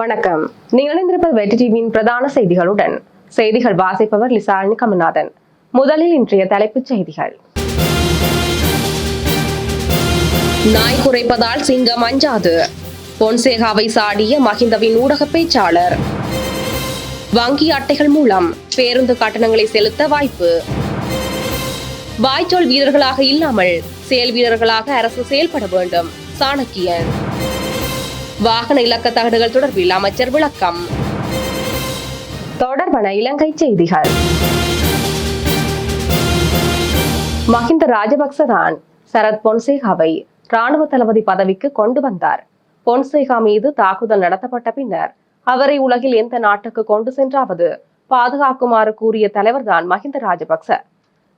வணக்கம். நீங்கள் இணைந்திருப்பது வெற்றி டிவியின் பிரதான செய்திகளுடன். செய்திகள் வாசிப்பவர் லிசாலினி கமல்நாதன் முதலில் இன்றைய தலைப்புச் செய்திகள். நாய் குறைப்பதால் சிங்கம் அஞ்சாது. பொன்சேகாவை சாடிய மஹிந்தவின் ஊடக பேச்சாளர். வங்கி அட்டைகள் மூலம் பேருந்து கட்டணங்களை செலுத்த வாய்ப்பு. வாய்ச்சொல் வீரர்களாக இல்லாமல் செயல் வீரர்களாக அரசு செயல்பட வேண்டும். சாணக்கியன். வாகன இலக்க தகடுகள் தொடர்பில் அமைச்சர் விளக்கம். தொடர்பான இலங்கை செய்திகள். மஹிந்த ராஜபக்ச தான் சரத் பொன்சேகாவை ராணுவ தளபதி பதவிக்கு கொண்டு வந்தார். பொன்சேகா மீது தாக்குதல் நடத்தப்பட்ட பின்னர் அவரை உலகில் எந்த நாட்டுக்கு கொண்டு சென்றாவது பாதுகாக்குமாறு கூறிய தலைவர்தான் மஹிந்த ராஜபக்ச.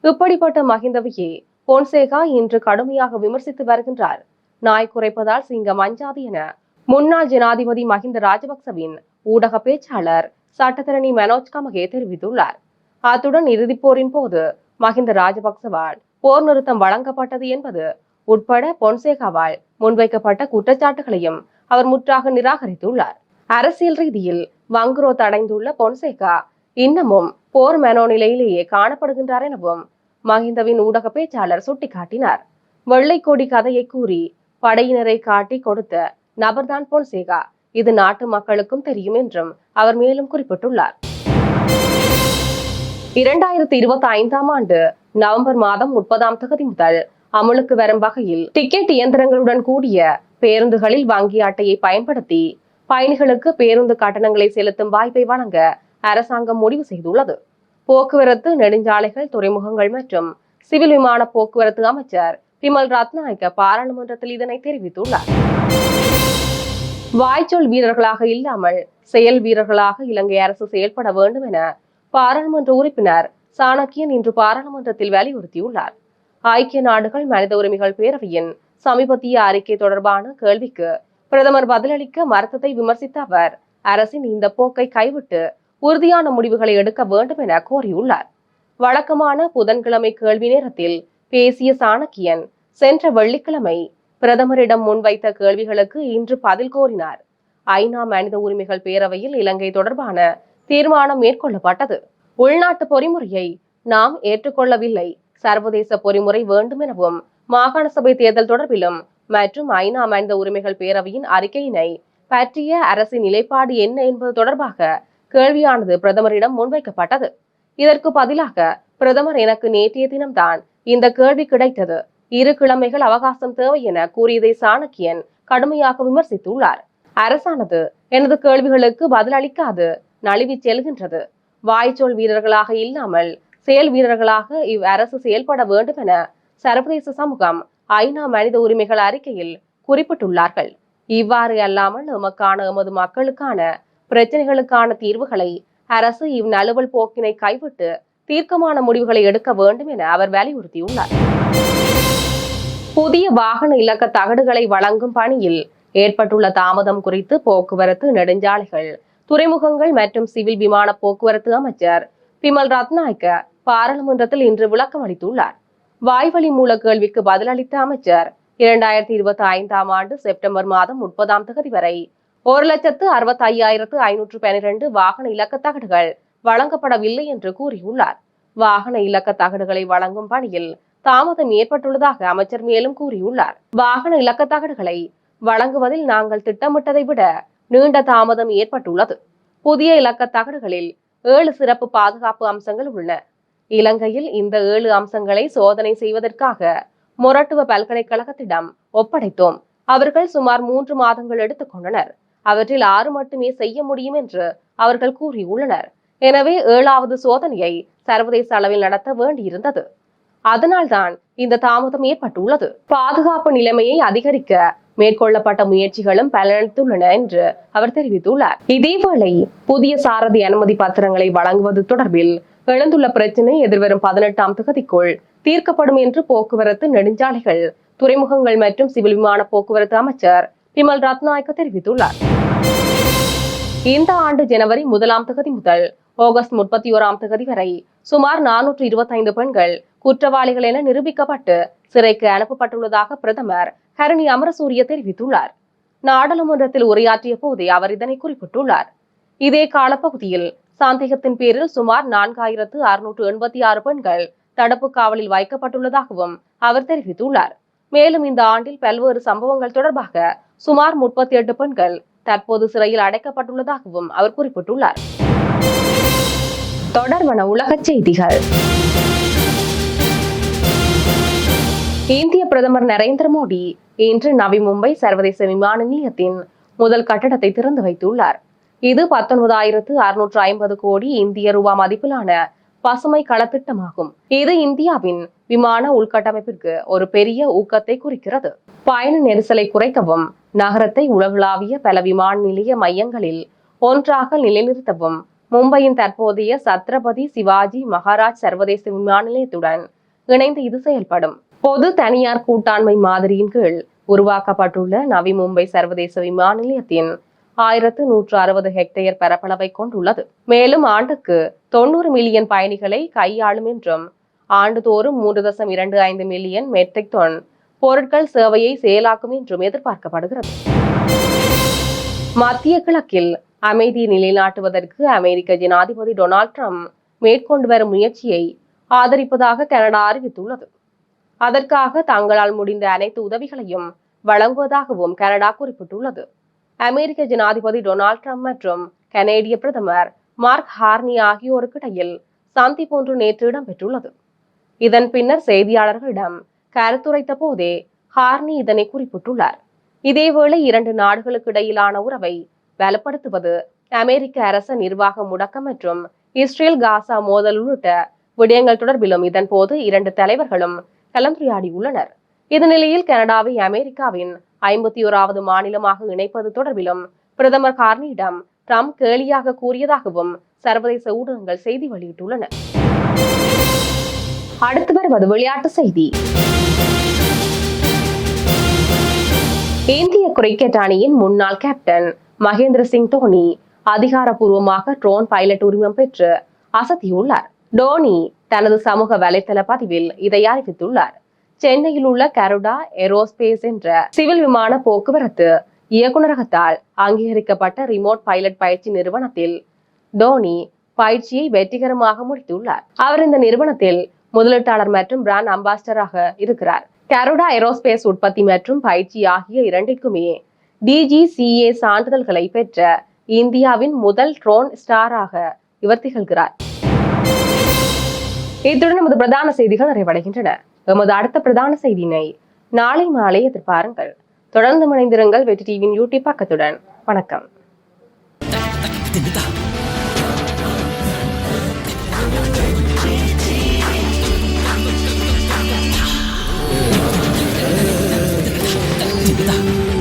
இப்படிப்பட்ட மஹிந்தவையே பொன்சேகா இன்று கடுமையாக விமர்சித்து வருகின்றார். நாய் குறைப்பதால் சிங்கம் அஞ்சாது என முன்னாள் ஜனாதிபதி மஹிந்த ராஜபக்சவின் ஊடக பேச்சாளர் சட்டத்தரணி மனோஜ் கமகே தெரிவித்துள்ளார். அத்துடன் இறுதிப் போரின் போது மஹிந்த ராஜபக்சவால் போர் நிறுத்தம் வழங்கப்பட்டது என்பது உட்பட பொன்சேகாவால் முன்வைக்கப்பட்ட குற்றச்சாட்டுகளையும் அவர் முற்றாக நிராகரித்துள்ளார். அரசியல் ரீதியில் வங்குரோத் அடைந்துள்ள பொன்சேகா இன்னமும் போர் மெனோ நிலையிலேயே காணப்படுகின்றார் எனவும் மஹிந்தவின் ஊடக பேச்சாளர் சுட்டிக்காட்டினார். வெள்ளை கொடி கதையை கூறி படையினரை காட்டி கொடுத்த நபர்தான் பொன்சேகா இது நாட்டு மக்களுக்கும் தெரியும் என்றும் அவர் மேலும் குறிப்பிட்டுள்ளார். இரண்டாயிரத்தி இருபத்தி ஐந்தாம் ஆண்டு நவம்பர் மாதம் முப்பதாம் தகுதி முதல் அமலுக்கு வரும் வகையில் டிக்கெட் இயந்திரங்களுடன் கூடிய பேருந்துகளில் வங்கி அட்டையை பயன்படுத்தி பயணிகளுக்கு பேருந்து கட்டணங்களை செலுத்தும் வாய்ப்பை வழங்க அரசாங்கம் முடிவு செய்துள்ளது. போக்குவரத்து நெடுஞ்சாலைகள் துறைமுகங்கள் மற்றும் சிவில் விமான போக்குவரத்து அமைச்சர் பிமல் ரத்நாயக்க பாராளுமன்றத்தில் இதனை தெரிவித்துள்ளார். வாய்ச்சொல் வீரர்களாக இல்லாமல் செயல் வீரர்களாக இலங்கை அரசு செயல்பட வேண்டும் என பாராளுமன்ற உறுப்பினர் சாணக்கியன் இன்று பாராளுமன்றத்தில் வலியுறுத்தியுள்ளார். ஐக்கிய நாடுகள் மனித உரிமைகள் பேரவையின் சமீபத்திய அறிக்கை தொடர்பான கேள்விக்கு பிரதமர் பதிலளிக்க மறுத்ததை விமர்சித்த அவர் அரசின் இந்த போக்கை கைவிட்டு உறுதியான முடிவுகளை எடுக்க வேண்டும் என கோரியுள்ளார். வழக்கமான புதன்கிழமை கேள்வி நேரத்தில் பேசிய சாணக்கியன் சென்ற வெள்ளிக்கிழமை பிரதமரிடம் முன்வைத்த கேள்விகளுக்கு இன்று பதில் கோரினார். ஐநா மனித உரிமைகள் பேரவையில் இலங்கை தொடர்பான தீர்மானம் மேற்கொள்ளப்பட்டது. உள்நாட்டு பொறிமுறையை நாம் ஏற்றுக்கொள்ளவில்லை. சர்வதேச பொறிமுறை வேண்டும் எனவும் மாகாண சபை தேர்தல் தொடர்பிலும் மற்றும் ஐநா மனித உரிமைகள் பேரவையின் அறிக்கையினை பற்றிய அரசின் நிலைப்பாடு என்ன என்பது தொடர்பாக கேள்வியானது பிரதமரிடம் முன்வைக்கப்பட்டது. இதற்கு பதிலாக பிரதமர் எனக்கு நேற்றைய தினம்தான் இந்த கேள்வி கிடைத்தது. இரு கிழமைகள் அவகாசம் தேவை என கூறியதை சாணக்கியன் கடுமையாக விமர்சித்துள்ளார். அரசானது எனது கேள்விகளுக்கு பதிலளிக்காது நழுவி செல்கின்றது. வாய்ச்சொல் வீரர்களாக இல்லாமல் செயல் வீரர்களாக இவ் அரசு செயல்பட வேண்டும் என சர்வதேச சமூகம் ஐநா மனித உரிமைகள் அறிக்கையில் குறிப்பிட்டுள்ளார்கள். இவ்வாறு அல்லாமல் எமக்கான எமது மக்களுக்கான பிரச்சனைகளுக்கான தீர்வுகளை அரசு இவ் நழுவல் போக்கினை கைவிட்டு தீர்க்கமான முடிவுகளை எடுக்க வேண்டும் என அவர் வலியுறுத்தியுள்ளார். புதிய வாகன இலக்க தகடுகளை வழங்கும் பணியில் ஏற்பட்டுள்ள தாமதம் குறித்து போக்குவரத்து நெடுஞ்சாலைகள் துறைமுகங்கள் மற்றும் சிவில் விமான போக்குவரத்து அமைச்சர் பிமல் ரத்நாயக்க பாராளுமன்றத்தில் இன்று விளக்கம் அளித்துள்ளார். வாய்வழி மூல கேள்விக்கு பதிலளித்த அமைச்சர் இரண்டாயிரத்தி இருபத்தி ஐந்தாம் ஆண்டு செப்டம்பர் மாதம் முப்பதாம் தேதி வரை ஒரு லட்சத்து அறுபத்தி ஐயாயிரத்து ஐநூற்று பனிரெண்டு வாகன இலக்க தகடுகள் வழங்கப்படவில்லை என்று கூறியுள்ளார். வாகன இலக்க தகடுகளை வழங்கும் பணியில் தாமதம் ஏற்பட்டுள்ளதாக அமைச்சர் மேலும் கூறியுள்ளார். வாகன இலக்க தகடுகளை வழங்குவதில் நாங்கள் திட்டமிட்டதை விட நீண்ட தாமதம் ஏற்பட்டுள்ளது. புதிய இலக்க தகடுகளில் ஏழு சிறப்பு பாதுகாப்பு அம்சங்கள் உள்ளன. இலங்கையில் இந்த ஏழு அம்சங்களை சோதனை செய்வதற்காக மொரட்டுவ பல்கலைக்கழகத்திடம் ஒப்படைத்தோம். அவர்கள் சுமார் மூன்று மாதங்கள் எடுத்துக்கொண்டனர் அவற்றில் ஆறு மட்டுமே செய்ய முடியும் என்று அவர்கள் கூறியுள்ளனர். எனவே ஏழாவது சோதனையை சர்வதேச அளவில் நடத்த வேண்டியிருந்தது. அதனால்தான் இந்த தாமதம் ஏற்பட்டுள்ளது. பாதுகாப்பு நிலைமையை அதிகரிக்க மேற்கொள்ளப்பட்ட முயற்சிகளும் பலனளித்துள்ளன என்று அவர் தெரிவித்துள்ளார். இதேவேளை புதிய சாரதி அனுமதி பத்திரங்களை வழங்குவது தொடர்பில் எழுந்துள்ள பிரச்சினை எதிர்வரும் பதினெட்டாம் தொகுதிக்குள் தீர்க்கப்படும் என்று போக்குவரத்து நெடுஞ்சாலைகள் துறைமுகங்கள் மற்றும் சிவில் விமான போக்குவரத்து அமைச்சர் பிமல் ரத்நாயக்க தெரிவித்துள்ளார். இந்த ஆண்டு ஜனவரி முதலாம் தொகுதி முதல் ஆகஸ்ட் முப்பத்தி ஓராம் தேதி வரை சுமார் நானூற்று இருபத்தைந்து பெண்கள் குற்றவாளிகள் என நிரூபிக்கப்பட்டு சிறைக்கு அனுப்பப்பட்டுள்ளதாக பிரதமர் ஹரணி அமரசூரிய தெரிவித்துள்ளார். நாடாளுமன்றத்தில் உரையாற்றிய போதே அவர் இதனை குறிப்பிட்டுள்ளார். இதே காலப்பகுதியில் சந்தேகத்தின் பேரில் சுமார் நான்காயிரத்து அறுநூற்று எண்பத்தி ஆறு பெண்கள் தடுப்பு காவலில் வைக்கப்பட்டுள்ளதாகவும் அவர் தெரிவித்துள்ளார். மேலும் இந்த ஆண்டில் பல்வேறு சம்பவங்கள் தொடர்பாக சுமார் முப்பத்தி எட்டு பெண்கள் தற்போது சிறையில் அடைக்கப்பட்டுள்ளதாகவும் அவர் குறிப்பிட்டுள்ளார். தொடர்பான உலகச் செய்திகள். இந்திய பிரதமர் நரேந்திர மோடி இன்று நவி மும்பை சர்வதேச விமான நிலையத்தின் முதல் கட்டடத்தை திறந்து வைத்துள்ளார். இது பத்தொன்பதாயிரத்து அறுநூற்று ஐம்பது கோடி இந்திய ரூபா மதிப்பிலான பசுமை களத்திட்டமாகும். இது இந்தியாவின் விமான உள்கட்டமைப்பிற்கு ஒரு பெரிய ஊக்கத்தை குறிக்கிறது. பயண நெரிசலை குறைக்கவும் நகரத்தை உலகளாவிய பல விமான நிலைய மையங்களில் ஒன்றாக நிலைநிறுத்தவும் மும்பையின் தற்போதைய சத்ரபதி சிவாஜி மகாராஜ் சர்வதேச விமான நிலையத்துடன் இணைந்து இது செயல்படும். பொது தனியார் கூட்டாண்மை மாதிரியின் கீழ் உருவாக்கப்பட்டுள்ள நவி மும்பை சர்வதேச விமான நிலையத்தின் ஆயிரத்து நூற்று அறுபது ஹெக்டேயர் பரப்பளவை கொண்டுள்ளது. மேலும் ஆண்டுக்கு தொண்ணூறு மில்லியன் பயணிகளை கையாளும் என்றும் ஆண்டுதோறும் மூன்று தசம் இரண்டு ஐந்து மில்லியன் மெட்ரிக் டன் பொருட்கள் சேவையை செயலாக்கும் என்றும் எதிர்பார்க்கப்படுகிறது. மத்திய கிழக்கில் அமைதியை நிலைநாட்டுவதற்கு அமெரிக்க ஜனாதிபதி டொனால்ட் ட்ரம்ப் மேற்கொண்டு வரும் முயற்சியை ஆதரிப்பதாக கனடா அறிவித்துள்ளது. அதற்காக தங்களால் முடிந்த அனைத்து உதவிகளையும் வழங்குவதாகவும் கனடா குறிப்பிட்டுள்ளது. அமெரிக்க ஜனாதிபதி டொனால்ட் ட்ரம்ப் மற்றும் கனேடிய பிரதமர் மார்க் ஹார்னி ஆகியோருக்கிடையில் சந்திப்பு ஒன்று நேற்று இடம்பெற்றுள்ளது. இதன் பின்னர் செய்தியாளர்களிடம் கருத்துரைத்த போதே ஹார்னி இதனை குறிப்பிட்டுள்ளார். இதேவேளை இரண்டு நாடுகளுக்கு இடையிலான உறவை வலுப்படுத்துவது. அமெரிக்க அரச நிர்வாக முடக்கம் மற்றும் இஸ்ரேல் காசா மோதல் உள்ளிட்ட விடயங்கள் தொடர்பிலும் இதன் போது இரண்டு தலைவர்களும் கலந்துரையாடியுள்ளனர். இந்நிலையில் கனடாவை அமெரிக்காவின் ஐம்பத்தி ஓராவது மாநிலமாக இணைப்பது தொடர்பிலும் பிரதமர் கார்னியிடம் ட்ரம்ப் கேலியாக கூறியதாகவும் சர்வதேச ஊடகங்கள் செய்தி வெளியிட்டுள்ளன. அடுத்து வருவது விளையாட்டு செய்தி. இந்திய கிரிக்கெட் அணியின் முன்னாள் கேப்டன் மகேந்திர சிங் தோனி அதிகாரப்பூர்வமாக ட்ரோன் பைலட் உரிமம் பெற்று அசத்தியுள்ளார். டோனி தனது சமூக வலைதள பதிவில் இதை அறிவித்துள்ளார். சென்னையில் உள்ள கருடா ஏரோஸ்பேஸ் என்ற சிவில் விமான போக்குவரத்து இயக்குநரகத்தால் அங்கீகரிக்கப்பட்ட ரிமோட் பைலட் பயிற்சி நிறுவனத்தில் டோனி பயிற்சியை வெற்றிகரமாக முடித்துள்ளார். அவர் இந்த நிறுவனத்தில் முதலீட்டாளர் மற்றும் பிராண்ட் அம்பாசிடராக இருக்கிறார். கரோடா ஏரோஸ்பேஸ் உற்பத்தி மற்றும் பயிற்சி ஆகிய இரண்டிற்குமே டிஜிசிஏ சான்றிதழ்களை பெற்ற இந்தியாவின் முதல் ட்ரோன் ஸ்டாராக இவர் திகழ்கிறார். இத்துடன் நமது பிரதான செய்திகள் நிறைவடைகின்றன. எமது அடுத்த பிரதான செய்தியினை நாளை மாலை எதிர்பாருங்கள். தொடர்ந்து இணைந்திருங்கள் வெற்றி டிவியின் யூடியூப் பக்கத்துடன். வணக்கம். Yeah.